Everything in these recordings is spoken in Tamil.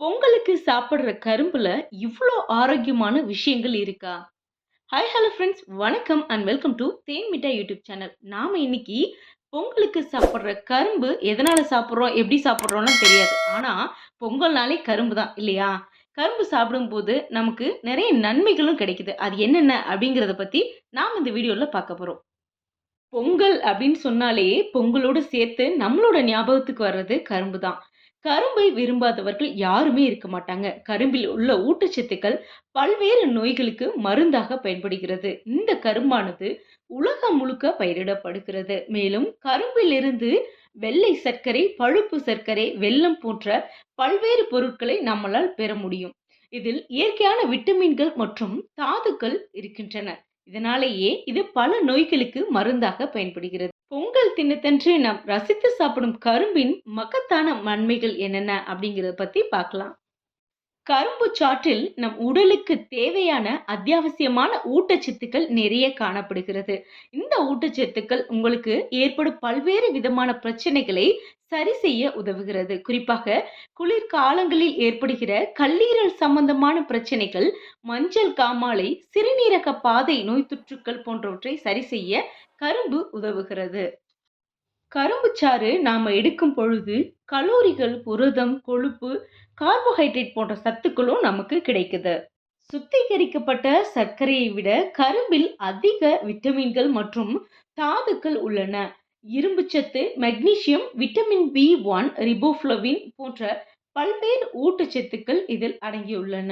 பொங்கலுக்கு சாப்பிடுற கரும்புல இவ்வளோ ஆரோக்கியமான விஷயங்கள் இருக்கா? ஹாய் ஹலோ ஃப்ரெண்ட்ஸ் வணக்கம் and welcome to Then Mittai YouTube channel. நாம இன்னைக்கு பொங்கலுக்கு சாப்பிட்ற கரும்பு எதனால சாப்பிட்றோம் எப்படி சாப்பிட்றோம்னு தெரியாது. ஆனா பொங்கல்னாலே கரும்பு தான் இல்லையா? கரும்பு சாப்பிடும்போது நமக்கு நிறைய நன்மைகளும் கிடைக்குது. அது என்னென்ன அப்படிங்கிறத பத்தி நாம இந்த வீடியோவில் பார்க்க போறோம். பொங்கல் அப்படின்னு சொன்னாலே பொங்கலோடு சேர்த்து நம்மளோட ஞாபகத்துக்கு வர்றது கரும்பு தான். கரும்பை விரும்பாதவர்கள் யாருமே இருக்க மாட்டாங்க. கரும்பில் உள்ள ஊட்டச்சத்துக்கள் பல்வேறு நோய்களுக்கு மருந்தாக பயன்படுகிறது. இந்த கரும்பானது உலகம் முழுக்க பயிரிடப்படுகிறது. மேலும் கரும்பிலிருந்து வெள்ளை சர்க்கரை, பழுப்பு சர்க்கரை, வெல்லம் போன்ற பல்வேறு பொருட்களை நம்மளால் பெற முடியும். இதில் இயற்கையான விட்டமின்கள் மற்றும் தாதுக்கள் இருக்கின்றன. இதனாலேயே இது பல நோய்களுக்கு மருந்தாக பயன்படுகிறது. பொங்கல் தினத்தன்று நாம் ரசித்து சாப்பிடும் கரும்பின் மகத்தான நன்மைகள் என்னென்ன அப்படிங்கிறத பத்தி பார்க்கலாம். கரும்பு சாற்றில் நம் உடலுக்கு தேவையான அத்தியாவசியமான ஊட்டச்சத்துக்கள் நிறைய காணப்படுகிறது. இந்த ஊட்டச்சத்துக்கள் உங்களுக்கு ஏற்படும் பல்வேறு விதமான பிரச்சனைகளை சரி செய்ய உதவுகிறது. குறிப்பாக குளிர்காலங்களில் ஏற்படுகிற கல்லீரல் சம்பந்தமான பிரச்சனைகள், மஞ்சள் காமாலை, சிறுநீரக பாதை நோய் தொற்றுக்கள் போன்றவற்றை சரி செய்ய கரும்பு உதவுகிறது. கரும்புச்சாறு நாம எடுக்கும் பொழுது கலோரிகள், புரதம், கொழுப்பு, கார்போஹைட்ரேட் போன்ற சத்துக்களும் நமக்கு கிடைக்குது. சுத்திகரிக்கப்பட்ட சர்க்கரையை விட கரும்பில் அதிக விட்டமின்கள் மற்றும் தாதுக்கள் உள்ளன. இரும்புச்சத்து, magnesium, vitamin B one, riboflavin போன்ற பல்வேறு ஊட்டச்சத்துக்கள் இதில் அடங்கியுள்ளன.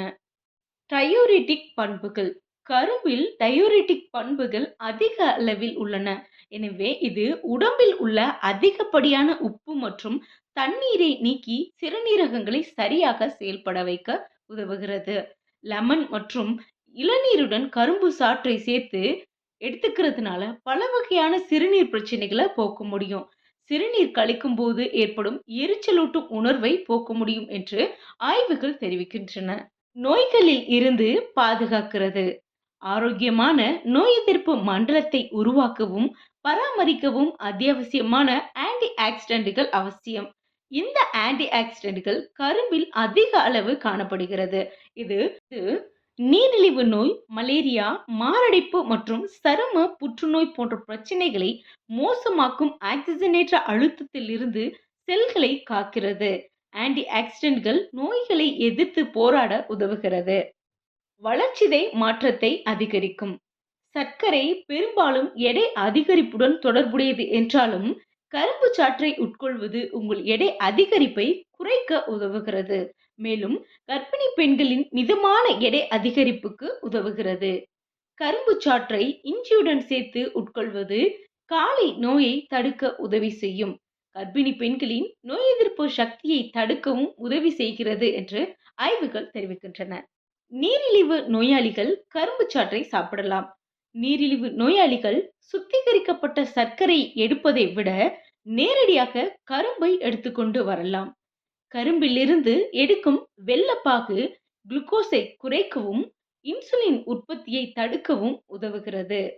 டயோரிட்டிக் பண்புகள் கரும்பில் டயோரிட்டிக் பண்புகள் அதிக அளவில் உள்ளன. எனவே இது உடம்பில் உள்ள அதிகப்படியான உப்பு மற்றும் தண்ணீரை நீக்கி சிறுநீரகங்களை சரியாக செயல்பட வைக்க உதவுகிறது. லெமன் மற்றும் இளநீருடன் கரும்பு சாற்றை சேர்த்து எடுத்துக்கிறதுனால பல வகையான சிறுநீர் பிரச்சனைகளை போக்க முடியும். சிறுநீர் கழிக்கும் போது ஏற்படும் எரிச்சலூட்டும் உணர்வை போக்க முடியும் என்று ஆய்வுகள் தெரிவிக்கின்றன. நோய்களில் இருந்து பாதுகாக்கிறது ஆரோக்கியமான நோய் எதிர்ப்பு மண்டலத்தை உருவாக்கவும் பராமரிக்கவும் அத்தியாவசியமான ஆன்டி ஆக்சிடென்ட்கள் அவசியம். இந்த ஆன்டி ஆக்சிடென்ட்கள் கரும்பில் அதிக அளவு காணப்படுகிறது. இது நீரிழிவு நோய், மலேரியா, மாரடைப்பு மற்றும் சரும புற்றுநோய் போன்ற பிரச்சனைகளை மோசமாக்கும் ஆக்சிஜனேற்ற அழுத்தத்திலிருந்து செல்களை காக்கிறது. ஆன்டி ஆக்சிடென்ட்கள் நோய்களை எதிர்த்து போராட உதவுகிறது. வளர்ச்சிதை மாற்றத்தை அதிகரிக்கும் சர்க்கரை பெரும்பாலும் எடை அதிகரிப்புடன் தொடர்புடையது என்றாலும் கரும்பு சாற்றை உட்கொள்வது உங்கள் எடை அதிகரிப்பை குறைக்க உதவுகிறது. மேலும் கர்ப்பிணி பெண்களின் மிதமான எடை அதிகரிப்புக்கு உதவுகிறது. கரும்பு சாற்றை இஞ்சியுடன் சேர்த்து உட்கொள்வது காலை நோயை தடுக்க உதவி செய்யும். கர்ப்பிணி பெண்களின் நோய் எதிர்ப்பு சக்தியை தடுக்கவும் உதவி செய்கிறது என்று ஆய்வுகள் தெரிவிக்கின்றன. நீரிழிவு நோயாளிகள் கரும்பு சாற்றை சாப்பிடலாம். நீரிழிவு நோயாளிகள் சுத்திகரிக்கப்பட்ட சர்க்கரை எடுப்பதை விட நேரடியாக கரும்பை எடுத்துக்கொண்டு வரலாம். கரும்பிலிருந்து எடுக்கும் வெள்ளப்பாகு குளுக்கோஸை குறைக்கவும், இன்சுலின் உற்பத்தியை தடுக்கவும் உதவுகிறது.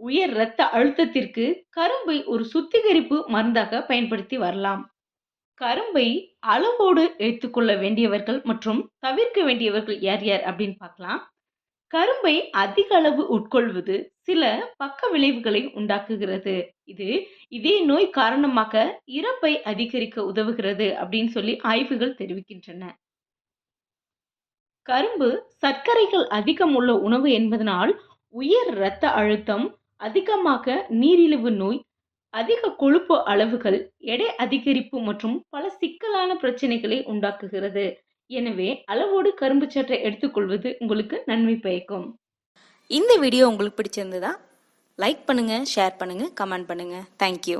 உயர் இரத்த அழுத்தத்திற்கு கரும்பை ஒரு சுத்திகரிப்பு மருந்தாக பயன்படுத்தி வரலாம். கரும்பை அளவோடு எடுத்துக்கொள்ள வேண்டியவர்கள் மற்றும் தவிர்க்க வேண்டியவர்கள் யார் யார் அப்படின்னு பார்க்கலாம். கரும்பை அதிக அளவு உட்கொள்வது சில பக்க விளைவுகளை உண்டாக்குகிறது. இது இதே நோய் காரணமாக இறப்பை அதிகரிக்க உதவுகிறது அப்படின்னு சொல்லி ஆய்வுகள் தெரிவிக்கின்றன. கரும்பு சர்க்கரைகள் அதிகம் உள்ள உணவு என்பதனால் உயர் இரத்த அழுத்தம், அதிகமாக நீரிழிவு நோய், அதிக கொழுப்பு அளவுகள், எடை அதிகரிப்பு மற்றும் பல சிக்கலான பிரச்சனைகளை உண்டாக்குகிறது. எனவே அளவோடு கரும்பு சற்றை எடுத்துக்கொள்வது உங்களுக்கு நன்மை பயக்கும். இந்த வீடியோ உங்களுக்கு பிடிச்சிருந்ததா? லைக் பண்ணுங்க ஷேர் பண்ணுங்க கமெண்ட் பண்ணுங்க. Thank you